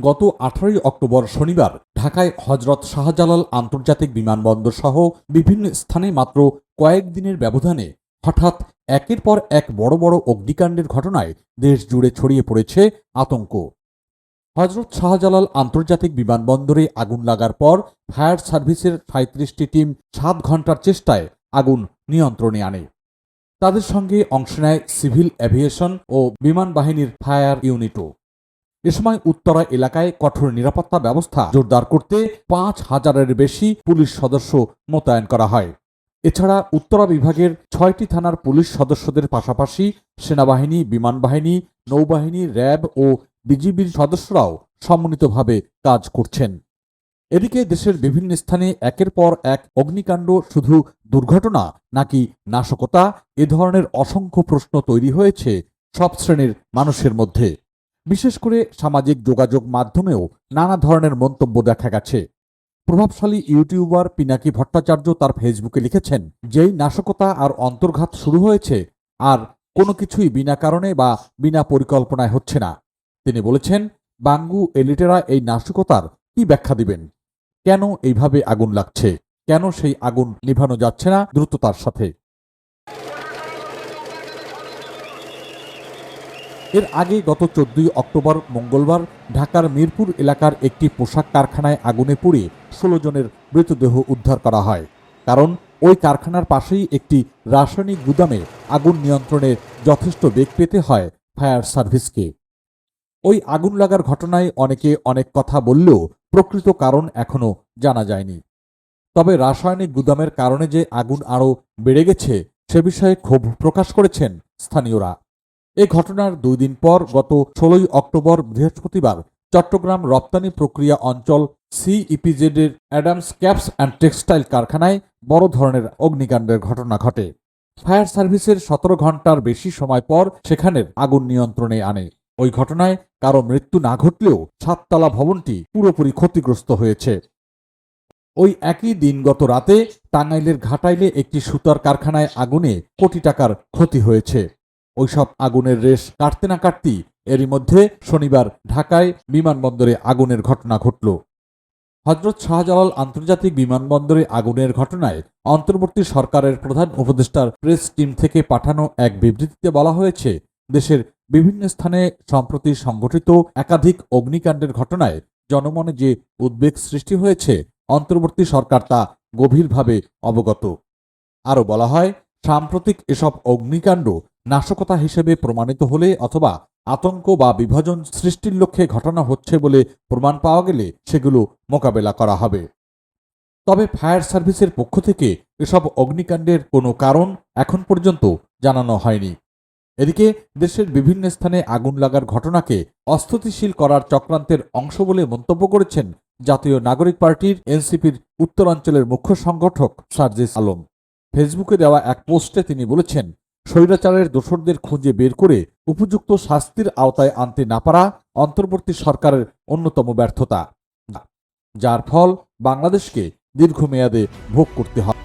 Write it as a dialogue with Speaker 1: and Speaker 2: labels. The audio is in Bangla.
Speaker 1: গত আঠারোই অক্টোবর শনিবার ঢাকায় হজরত শাহজালাল আন্তর্জাতিক বিমানবন্দর সহ বিভিন্ন স্থানে মাত্র কয়েকদিনের ব্যবধানে হঠাৎ একের পর এক বড় বড় অগ্নিকাণ্ডের ঘটনায় দেশ জুড়ে ছড়িয়ে পড়েছে আতঙ্ক। হজরত শাহজালাল আন্তর্জাতিক বিমানবন্দরে আগুন লাগার পর ফায়ার সার্ভিসের সাঁত্রিশটি টিম সাত ঘণ্টার চেষ্টায় আগুন নিয়ন্ত্রণে আনে। তাদের সঙ্গে অংশ নেয় সিভিল অ্যাভিয়েশন ও বিমান বাহিনীর ফায়ার ইউনিটও। এ সময় উত্তরা এলাকায় কঠোর নিরাপত্তা ব্যবস্থা জোরদার করতে পাঁচ হাজারের বেশি পুলিশ সদস্য মোতায়েন করা হয়। এছাড়া উত্তরা বিভাগের ছয়টি থানার পুলিশ সদস্যদের পাশাপাশি সেনাবাহিনী বিমান বাহিনী নৌবাহিনী, র্যাব ও বিজিবির সদস্যরাও সমন্বিতভাবে কাজ করছেন। এদিকে দেশের বিভিন্ন স্থানে একের পর এক অগ্নিকাণ্ড শুধু দুর্ঘটনা নাকি নাশকতা, এ ধরনের অসংখ্য প্রশ্ন তৈরি হয়েছে সব শ্রেণির মানুষের মধ্যে। বিশেষ করে সামাজিক যোগাযোগ মাধ্যমেও নানা ধরনের মন্তব্য দেখা গেছে। প্রভাবশালী ইউটিউবার পিনাকি ভট্টাচার্য তার ফেসবুকে লিখেছেন, যেই নাশকতা আর অন্তর্ঘাত শুরু হয়েছে, আর কোনো কিছুই বিনা কারণে বা বিনা পরিকল্পনায় হচ্ছে না। তিনি বলেছেন, বাঙ্গু এলিটেরা এই নাশকতার কি ব্যাখ্যা দিবেন? কেন এইভাবে আগুন লাগছে? কেন সেই আগুন নিভানো যাচ্ছে না দ্রুততার সাথে? এর আগে গত চোদ্দই অক্টোবর মঙ্গলবার ঢাকার মিরপুর এলাকার একটি পোশাক কারখানায় আগুনে পুড়ে ষোলো জনের মৃতদেহ উদ্ধার করা হয়। কারণ ওই কারখানার পাশেই একটি রাসায়নিক গুদামে আগুন নিয়ন্ত্রণে যথেষ্ট বেগ পেতে হয় ফায়ার সার্ভিসকে। ওই আগুন লাগার ঘটনায় অনেকে অনেক কথা বললেও প্রকৃত কারণ এখনও জানা যায়নি। তবে রাসায়নিক গুদামের কারণে যে আগুন আরও বেড়ে গেছে সে বিষয়ে ক্ষোভ প্রকাশ করেছেন স্থানীয়রা। এ ঘটনার দুই দিন পর গত ষোলোই অক্টোবর বৃহস্পতিবার চট্টগ্রাম রপ্তানি প্রক্রিয়া অঞ্চল সিইপিজেড এর অ্যাডামস ক্যাপস অ্যান্ড টেক্সটাইল কারখানায় বড় ধরনের অগ্নিকাণ্ডের ঘটনা ঘটে। ফায়ার সার্ভিসের সতেরো ঘণ্টার বেশি সময় পর সেখানের আগুন নিয়ন্ত্রণে আনে। ওই ঘটনায় কারও মৃত্যু না ঘটলেও সাততলা ভবনটি পুরোপুরি ক্ষতিগ্রস্ত হয়েছে। ওই একই দিন গত রাতে টাঙ্গাইলের ঘাটাইলে একটি সুতার কারখানায় আগুনে কোটি টাকার ক্ষতি হয়েছে। ওইসব আগুনের রেশ কাটতে না কাটতেই এরই মধ্যে শনিবার ঢাকায় বিমানবন্দরে আগুনের ঘটনা ঘটল। হজরত শাহজালাল আন্তর্জাতিক বিমানবন্দরে আগুনের ঘটনায় অন্তর্বর্তী সরকারের প্রধান উপদেষ্টার প্রেস টিম থেকে পাঠানো এক বিবৃতিতে বলা হয়েছে, দেশের বিভিন্ন স্থানে সম্প্রতি সংঘটিত একাধিক অগ্নিকাণ্ডের ঘটনায় জনমনে যে উদ্বেগ সৃষ্টি হয়েছে, অন্তর্বর্তী সরকার তা গভীরভাবে অবগত। আরও বলা হয় সাম্প্রতিক এসব অগ্নিকাণ্ড নাশকতা হিসেবে প্রমাণিত হলে অথবা আতঙ্ক বা বিভাজন সৃষ্টির লক্ষ্যে ঘটনা হচ্ছে বলে প্রমাণ পাওয়া গেলে সেগুলো মোকাবেলা করা হবে। তবে ফায়ার সার্ভিসের পক্ষ থেকে এসব অগ্নিকাণ্ডের কোনো কারণ এখন পর্যন্ত জানানো হয়নি। এদিকে দেশের বিভিন্ন স্থানে আগুন লাগার ঘটনাকে অস্থিতিশীল করার চক্রান্তের অংশ বলে মন্তব্য করেছেন জাতীয় নাগরিক পার্টির এনসিপির উত্তরাঞ্চলের মুখ্য সংগঠক সার্জিস আলম। ফেসবুকে দেওয়া এক পোস্টে তিনি বলেছেন, স্বৈরাচারের দোষরদের খুঁজে বের করে উপযুক্ত শাস্তির আওতায় আনতে না পারা অন্তর্বর্তী সরকারের অন্যতম ব্যর্থতা। যার ফল বাংলাদেশকে দীর্ঘমেয়াদে ভোগ করতে হয়